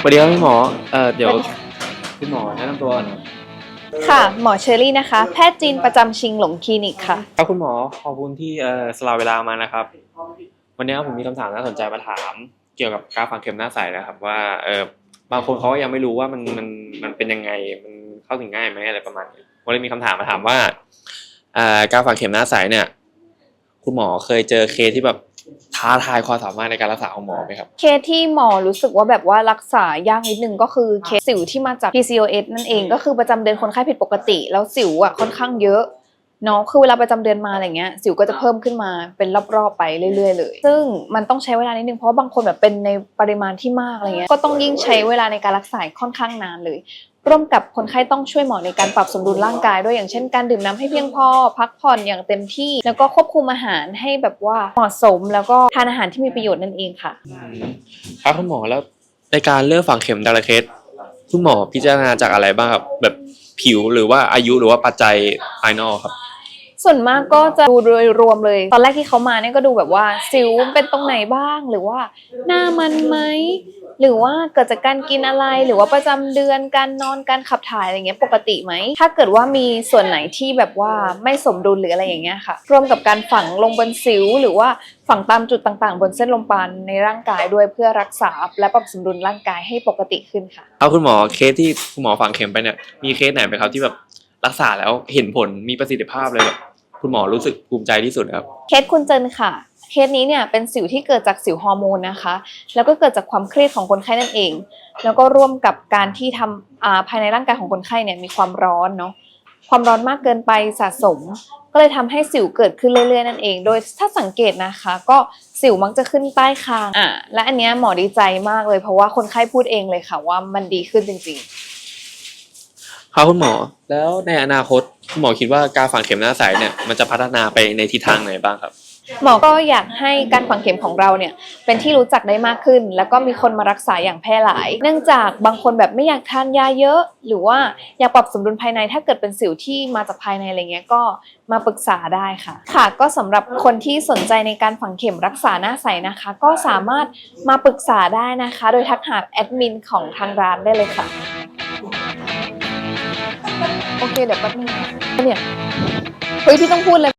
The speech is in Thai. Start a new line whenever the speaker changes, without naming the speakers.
สวัสดีครับพี่หมอเอ่อเดี๋ยวพี่หมอแนะนำตัวก่อนครับ
ค่ะ หมอเชอรี่นะคะ แพทย์จีนประจำชิงหลงคลินิกค่ะ
ครับคุณหมอขอบคุณที่เอ่อสละเวลามานะครับ วันนี้ผมมีคำถามน่าสนใจมาถาม เกี่ยวกับการฝังเข็มหน้าใสนะครับว่าเออบางคนเขาก็ยังไม่รู้ว่ามันมันมันเป็นยังไงมันเข้าถึงง่ายไหมอะไรประมาณนี้วันนี้มีคำถามมาถามว่าอ่าการฝังเข็มหน้าใสเนี่ย คุณหมอเคยเจอเคสที่แบบ ท้าทายความสามารถในการรักษาของหมอไหมครับ
เคสที่หมอรู้สึกว่าแบบว่ารักษายากนิดนึงก็คือเคสสิวที่มาจาก PCOS นั่นเองก็คือประจำเดือนคนไข้ผิดปกติ แล้วสิวอะค่อนข้างเยอะเนาะคือเวลาประจำเดือนมาอะไรเงี้ยสิวก็จะเพิ่มขึ้นมาเป็นรอบๆไปเรื่อย ๆ เลย ซึ่งมันต้องใช้เวลานิดนึงเพราะว่าบางคนแบบเป็นในปริมาณที่มากอะไรเงี้ยก็ต้องยิ่งใช้เวลาในการรักษาค่อนข้างนานเลย ร่วมกับคนไข้ต้องช่วยหมอในการปรับสมดุลร่างกายด้วยอย่างเช่นการดื่มน้ำให้เพียงพอ พักผ่อนอย่างเต็มที่ แล้วก็ควบคุมอาหารให้แบบว่าเหมาะสม แล้วก็ทานอาหารที่มีประโยชน์นั่นเองค่ะ
ครับคุณหมอแล้วในการเลือกฝังเข็มแต่ละเคสคุณหมอพิจารณาจากอะไรบ้างครับแบบผิวหรือว่าอายุหรือว่าปัจจัยภายนอกครับ
ส่วนมากก็จะดูโดยรวมเลย ตอนแรกที่เขามาเนี่ยก็ดูแบบว่าสิวเป็นตรงไหนบ้างหรือว่า หน้ามันไหม หรือว่าเกิดจากการกินอะไรหรือว่าประจำเดือนการนอนการขับถ่ายอะไรเงี้ยปกติไหม ถ้าเกิดว่ามีส่วนไหนที่แบบว่าไม่สมดุลหรืออะไรอย่างเงี้ยค่ะร่วมกับการฝังลงบนสิว หรือว่าฝังตามจุดต่างๆ บนเส้นลมปราณในร่างกายด้วยเพื่อรักษาและปรับสมดุลร่างกายให้ปกติขึ้นค่ะ
เอาคุณหมอเคสที่คุณหมอฝังเข็มไปเนี่ยมีเคสไหนไหมครับที่แบบรักษาแล้วเห็นผลมีประสิทธิภาพเลยแบบคุณหมอรู้สึกภูมิใจที่สุดครับ
เคสคุณเจนค่ะ เคสนี้เนี่ยเป็นสิวที่เกิดจากสิวฮอร์โมนนะคะ แล้วก็เกิดจากความเครียดของคนไข้นั่นเอง แล้วก็ร่วมกับการที่ทำอ่าภายในร่างกายของคนไข้เนี่ยมีความร้อนเนาะความร้อนมากเกินไปสะสม ก็เลยทำให้สิวเกิดขึ้นเรื่อยๆนั่นเอง โดยถ้าสังเกตนะคะ ก็สิวมักจะขึ้นใต้คางอะและอันเนี้ยหมอดีใจมากเลยเพราะว่าคนไข้พูดเองเลยค่ะว่ามันดีขึ้นจริงๆ
ครับคุณหมอแล้วในอนาคตคุณหมอคิดว่าการฝังเข็มหน้าใสเนี่ยมันจะพัฒนาไปในทิศทางไหนบ้างครับ
หมอก็อยากให้การฝังเข็มของเราเนี่ยเป็นที่รู้จักได้มากขึ้น แล้วก็มีคนมารักษาอย่างแพร่หลาย เนื่องจากบางคนแบบไม่อยากทานยาเยอะ หรือว่าอยากปรับสมดุลภายในถ้าเกิดเป็นสิวที่มาจากภายในอะไรเงี้ยก็มาปรึกษาได้ค่ะ ค่ะ ก็สำหรับคนที่สนใจในการฝังเข็มรักษาหน้าใสนะคะ ก็สามารถมาปรึกษาได้นะคะ โดยทักหาแอดมินของทางร้านได้เลยค่ะโอเคเดี๋ยวแป๊บนึงเนี่ยเฮ้ยพี่ต้องพูดเลย